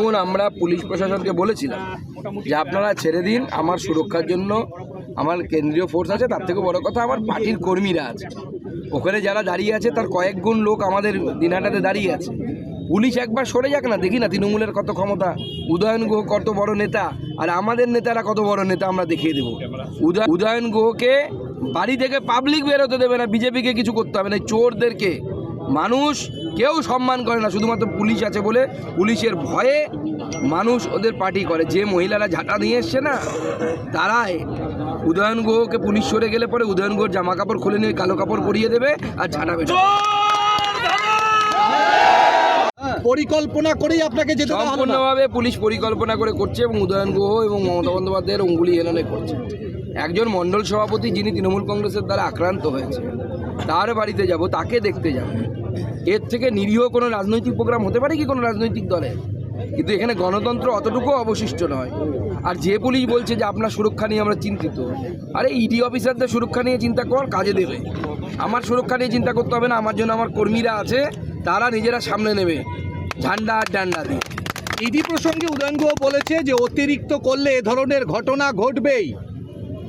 দেখুন আমরা পুলিশ প্রশাসনকে বলেছিলাম যে আপনারা ছেড়ে দিন, আমার সুরক্ষার জন্য আমার কেন্দ্রীয় ফোর্স আছে, তার থেকে বড় কথা আমার পার্টির কর্মীরা আছে। ওখানে যারা দাঁড়িয়ে আছে, তার কয়েক গুণ লোক আমাদের দিনহাটাতে দাঁড়িয়ে আছে। পুলিশ একবার সরে যাক না, দেখি না তৃণমূলের কত ক্ষমতা। উদয়ন গুহ কত বড় নেতা, আর আমাদের নেতারা কত বড় নেতা আমরা দেখিয়ে দেবো। উদয় উদয়ন গুহকে বাড়ি থেকে পাবলিক বেরোতে দেবে না বিজেপিকে কিছু করতে হবে না চোরদেরকে। মানুষ কেউ সম্মান করে না শুধুমাত্র পুলিশ আছে বলে পুলিশের ভয়ে মানুষ ওদের পার্টি করে। যে মহিলারা ঝাঁটা নিয়ে এসছে না তারাই। উদয়ন গুহকে পুলিশ সরে গেলে পরে উদয়ন গুহর জামা কাপড় খুলে নিয়ে কালো কাপড় পরিয়ে দেবে আর ঝাঁটা বেরো পরিকল্পনা করেই আপনাকে যেতে। সম্পূর্ণভাবে পুলিশ পরিকল্পনা করে করছে এবং উদয়ন গুহ এবং মমতা বন্দ্যোপাধ্যায়ের অঙ্গুলি হেলনে করছে। একজন মণ্ডল সভাপতি যিনি তৃণমূল কংগ্রেসের দ্বারা আক্রান্ত হয়েছে তার বাড়িতে যাব তাকে দেখতে যাব। এর থেকে নিরীহ কোনো রাজনৈতিক প্রোগ্রাম হতে পারে কি কোনো রাজনৈতিক দলে? কিন্তু এখানে গণতন্ত্র অতটুকু অবশিষ্ট নয়। আর যে পুলিশ বলছে যে আপনার সুরক্ষা নিয়ে আমরা চিন্তিত আরে ইডি অফিসারদের সুরক্ষা নিয়ে চিন্তা কর কাজে দেবে। আমার সুরক্ষা নিয়ে চিন্তা করতে হবে না আমার জন্য আমার কর্মীরা আছে তারা নিজেরা সামনে নেবে। ঝান্ডা আর ডান্ডা দিয়ে। ইডি প্রসঙ্গে উদয়ন গুহ বলেছে যে অতিরিক্ত করলে এ ধরনের ঘটনা ঘটবেই।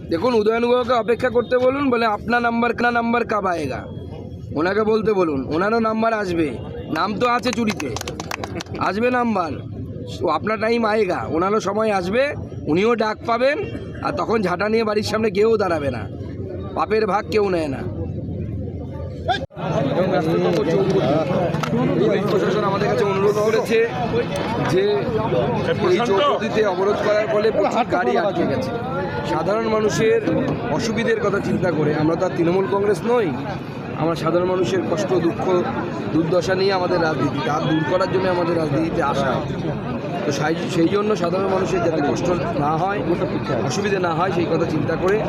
দেখুন উদয়ন গুহকে অপেক্ষা করতে বলুন বলে আপনার নাম্বার কা নাম্বার কাব আয়েগা ওনাকে বলতে বলুন ওনারও নাম্বার আসবে। নাম তো আছে চুরিতে। আসবে নাম্বার। আপনার টাইম আয়েগা ওনারও সময় আসবে উনিও ডাক পাবেন আর তখন ঝাঁটা নিয়ে বাড়ির সামনে কেউ দাঁড়াবে না। পাপের ভাগ কেউ নেয় না। এবং পুলিশ প্রশাসন আমাদের কাছে অনুরোধ করেছে যে এই চৌপতিতে অবরোধ করার ফলে প্রচুর গাড়ি আটকে গেছে। সাধারণ মানুষের অসুবিধের কথা চিন্তা করে আমরা তো আর তৃণমূল কংগ্রেস নই। আমরা সাধারণ মানুষের কষ্ট, দুঃখ, দুর্দশা নিয়ে আমাদের রাজনীতি, তার দূর করার জন্য আমাদের রাজনীতিতে আসা। তো সেই- সেই জন্য সাধারণ মানুষের যাতে কষ্ট না হয়, অসুবিধে না হয়, সেই কথা চিন্তা করে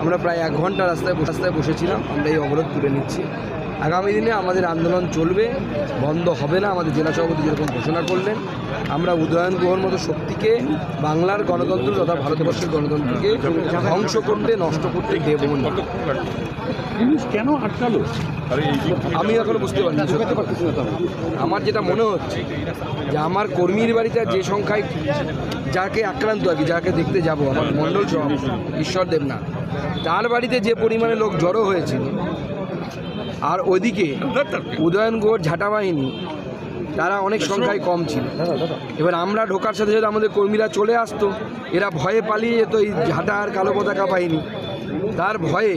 আমরা প্রায় এক ঘণ্টা রাস্তায় রাস্তায় বসেছিলাম। আমরা এই অবরোধ তুলে নিচ্ছি। আগামী দিনে আমাদের আন্দোলন চলবে বন্ধ হবে না আমাদের জেলা সভাপতি যেরকম ঘোষণা করলেন। আমরা উদয়ন গুহর মতো শক্তিকে বাংলার গণতন্ত্র তথা ভারতবর্ষের গণতন্ত্রকে ধ্বংস করতে নষ্ট করতে দেব না। কেন আটকালো? আমি এখনও বুঝতে সত্যি আমার যেটা মনে হচ্ছে যে আমার কর্মীর বাড়িতে যে সংখ্যায় যাকে আক্রান্ত আর কি যাকে দেখতে যাব আমার মণ্ডল সভাপতি ঈশ্বর দেবনাথ তার বাড়িতে যে পরিমাণে লোক জড়ো হয়েছিল আর ওইদিকে উদয়ন গোর ঝাঁটা বাহিনী, তারা অনেক সংখ্যায় কম ছিল। এবার আমরা ঢোকার সাথে সাথে আমাদের কর্মীরা চলে আসতো। এরা ভয়ে পালিয়ে যেত এই ঝাঁটা আর কালো পতাকা বাহিনী তার ভয়ে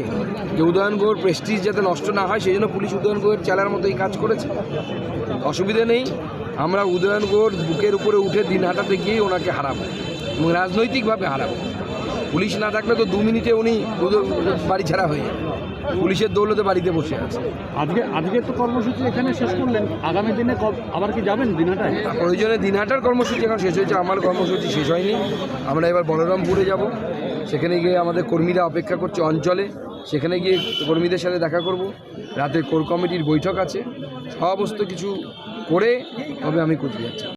যে উদয়ন গুহর প্রেস্টিজ যাতে নষ্ট না হয়, সেই জন্য পুলিশ উদয়ন গুহের চালার মতোই কাজ করেছে। অসুবিধে নেই, আমরা উদয়ন গুহর বুকের উপরে উঠে দিন হাঁটাতে গিয়েই ওনাকে হারাবো এবং রাজনৈতিকভাবে হারাবো। পুলিশ না থাকলে তো দু মিনিটে উনি বাড়ি ছাড়া হয়ে যাবে। পুলিশের দৌলতে বাড়িতে বসে আছে। আজকে আজকে তো কর্মসূচি এখানে শেষ করলেন। আগামী দিনে আবার কি যাবেন দিনাটায় প্রয়োজনে দিনহাটার কর্মসূচি এখন শেষ হয়েছে আমার কর্মসূচি শেষ হয়নি। আমরা এবার বলরামপুরে যাব। সেখানে গিয়ে আমাদের কর্মীরা অপেক্ষা করছে অঞ্চলে। সেখানে গিয়ে কর্মীদের সাথে দেখা করব। রাতে কোর কমিটির বৈঠক আছে। সমস্ত কিছু করে তবে আমি কোচবিহার যাব।